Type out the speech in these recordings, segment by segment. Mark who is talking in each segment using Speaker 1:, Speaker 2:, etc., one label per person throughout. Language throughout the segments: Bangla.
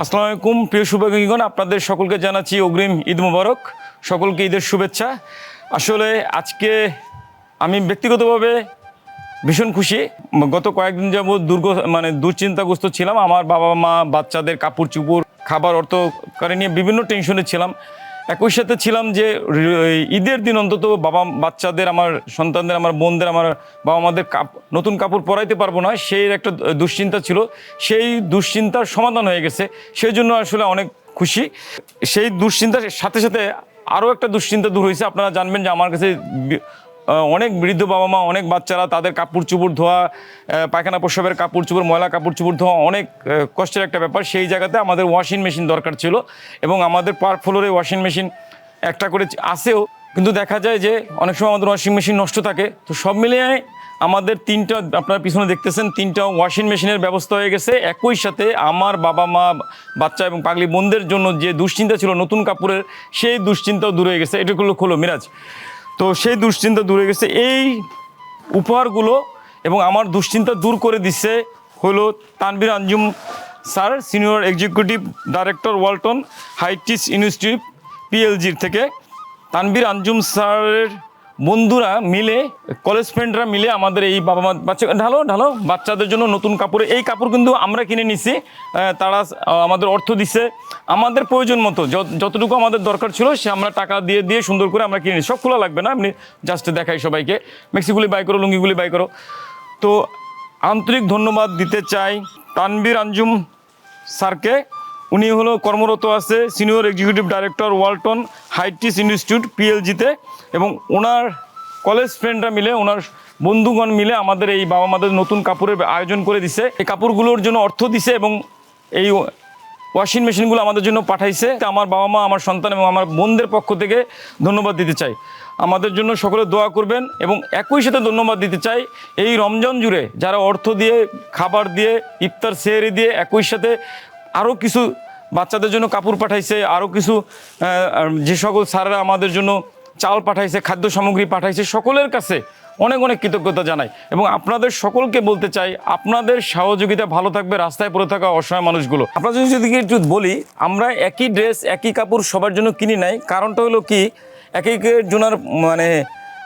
Speaker 1: আসসালামু আলাইকুম প্রিয় শুভাকাঙ্গীগণ আপনাদের সকলকে জানাচ্ছি অগ্রিম ঈদ মুবারক। সকলকে ঈদের শুভেচ্ছা। আসলে আজকে আমি ব্যক্তিগতভাবে ভীষণ খুশি। গত কয়েকদিন যাব দুর্গ মানে দুশ্চিন্তাগ্রস্ত ছিলাম। আমার বাবা মা বাচ্চাদের কাপড় চুপড় খাবার অর্থ করে নিয়ে বিভিন্ন টেনশনে ছিলাম। একই সাথে ছিলাম যে ঈদের দিন অন্তত বাবা, বাচ্চাদের আমার, সন্তানদের আমার, বোনদের আমার, বাবা মাদের কাপ, নতুন কাপড় পরাইতে পারব না। সেই একটা দুশ্চিন্তা ছিল। সেই দুশ্চিন্তার সমাধান হয়ে গেছে। সেই জন্য আসলে অনেক খুশি। সেই দুশ্চিন্তার সাথে সাথে আরও একটা দুশ্চিন্তা দূর হয়েছে। আপনারা জানবেন যে আমার কাছে অনেক বৃদ্ধ বাবা মা, অনেক বাচ্চারা তাদের কাপড় চুপড় ধোয়া পায়খানা প্রস্রাবের কাপড় চুপড়, ময়লা কাপড় চুপড় ধোয়া অনেক কষ্টের একটা ব্যাপার। সেই জায়গাতে আমাদের ওয়াশিং মেশিন দরকার ছিল এবং আমাদের পার ফ্লোরে ওয়াশিং মেশিন একটা করে আসেও কিন্তু দেখা যায় যে অনেক সময় আমাদের ওয়াশিং মেশিন নষ্ট থাকে। তো সব মিলিয়ে আমাদের তিনটা, আপনারা পিছনে দেখতেছেন, তিনটা ওয়াশিং মেশিনের ব্যবস্থা হয়ে গেছে। একই সাথে আমার বাবা মা, বাচ্চা এবং পাগলি বোনদের জন্য যে দুশ্চিন্তা ছিল নতুন কাপড়ের, সেই দুশ্চিন্তাও দূর হয়ে গেছে। এটাগুলো খোলো মিরাজ। তো সেই দুশ্চিন্তা দূরে গেছে। এই উপহারগুলো এবং আমার দুশ্চিন্তা দূর করে দিচ্ছে হলো Tanvir Anjum sir, senior executive director Walton Hitech institute, পিএলজির থেকে। তানবির আঞ্জুম স্যারের বন্ধুরা মিলে কলেজ ফ্রেন্ডরা মিলে আমাদের এই বাবা মা বাচ্চা ঢালো ঢালো, বাচ্চাদের জন্য নতুন কাপড় এই কাপড় কিন্তু আমরা কিনে নিছি। তারা আমাদের অর্থ দিছে। আমাদের প্রয়োজন মতো যতটুকু আমাদের দরকার ছিল, সে আমরা টাকা দিয়ে দিয়ে সুন্দর করে আমরা কিনে নিই সব খোলা লাগবে না, এমনি জাস্ট দেখাই সবাইকে। মেক্সিগুলি বাই করো, লুঙ্গিগুলি বাই করো। তো আন্তরিক ধন্যবাদ দিতে চাই তানবীর আঞ্জুম স্যারকে। উনি হলো কর্মরত আছে senior executive director Walton Hitech institute পিএলজিতে এবং ওনার কলেজ ফ্রেন্ডরা মিলে, ওনার বন্ধুগণ মিলে আমাদের এই বাবা মাদের নতুন কাপড়ের আয়োজন করে দিছে। এই কাপড়গুলোর জন্য অর্থ দিছে এবং এই ওয়াশিং মেশিনগুলো আমাদের জন্য পাঠাইছে। আমার বাবা মা, আমার সন্তান এবং আমার বোনদের পক্ষ থেকে ধন্যবাদ দিতে চাই। আমাদের জন্য সকলে দোয়া করবেন এবং একই সাথে ধন্যবাদ দিতে চাই। এই রমজান জুড়ে যারা অর্থ দিয়ে, খাবার দিয়ে, ইফতার, সেহরি দিয়ে একই সাথে আরও কিছু বাচ্চাদের জন্য কাপড় পাঠাইছে আরও কিছু যে সকল স্যাররা আমাদের জন্য চাল পাঠাইছে, খাদ্য সামগ্রী পাঠাইছে, সকলের কাছে অনেক অনেক কৃতজ্ঞতা জানাই। এবং আপনাদের সকলকে বলতে চাই, আপনাদের সহযোগিতা ভালো থাকবে, রাস্তায় পড়ে থাকা অসহায় মানুষগুলো। আপনাদের যদি একটু বলি, আমরা একই ড্রেস, একই কাপড় সবার জন্য কিনি নাই। কারণটা হলো কি, এক এক জনের মানে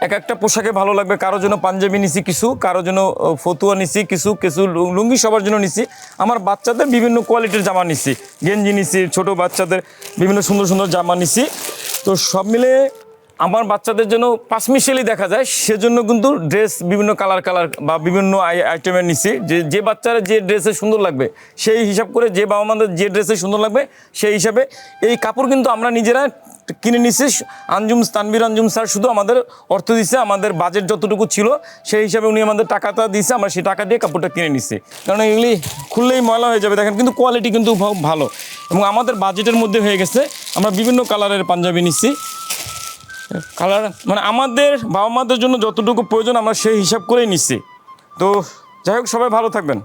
Speaker 1: এক একটা পোশাকে ভালো লাগবে কারও জন্য পাঞ্জাবি নিছি কিছু কারও জন্য ফতুয়া নিছি কিছু কিছু লুঙ্গি সবার জন্য নিছি। আমার বাচ্চাদের বিভিন্ন কোয়ালিটির জামা নিছি, গেঞ্জি নিছি, ছোট বাচ্চাদের বিভিন্ন সুন্দর সুন্দর জামা নিছি। তো সব মিলে আমার বাচ্চাদের জন্য পাঁচমিশেলি দেখা যায়, সেজন্য কিন্তু ড্রেস বিভিন্ন কালার কালার বা বিভিন্ন আই- আইটেমের নিছি। যে যে বাচ্চারা যে ড্রেসে সুন্দর লাগবে, সেই হিসাব করে যে বাবা মাদের যে ড্রেসে সুন্দর লাগবে, সেই হিসাবে এই কাপড় কিন্তু আমরা নিজেরা কিনে নিছি। আঞ্জুম তানবির আঞ্জুম স্যার শুধু আমাদের অর্থ দিছে, আমাদের বাজেট যতটুকু ছিল, সেই হিসাবে উনি আমাদের টাকাটা দিয়েছে আমরা সেই টাকা দিয়ে কাপড়টা কিনে নিছি। কারণ এগুলি খুললেই ময়লা হয়ে যাবে। দেখেন কিন্তু কোয়ালিটি কিন্তু ভালো। এবং আমাদের বাজেটের মধ্যে হয়ে গেছে, আমরা বিভিন্ন কালারের পাঞ্জাবি নিচ্ছি কালার মানে আমাদের বাবা মাদের জন্য যতটুকু প্রয়োজন আমরা সেই হিসাব করেই নিচ্ছি। তো যাই হোক, সবাই ভালো থাকবেন।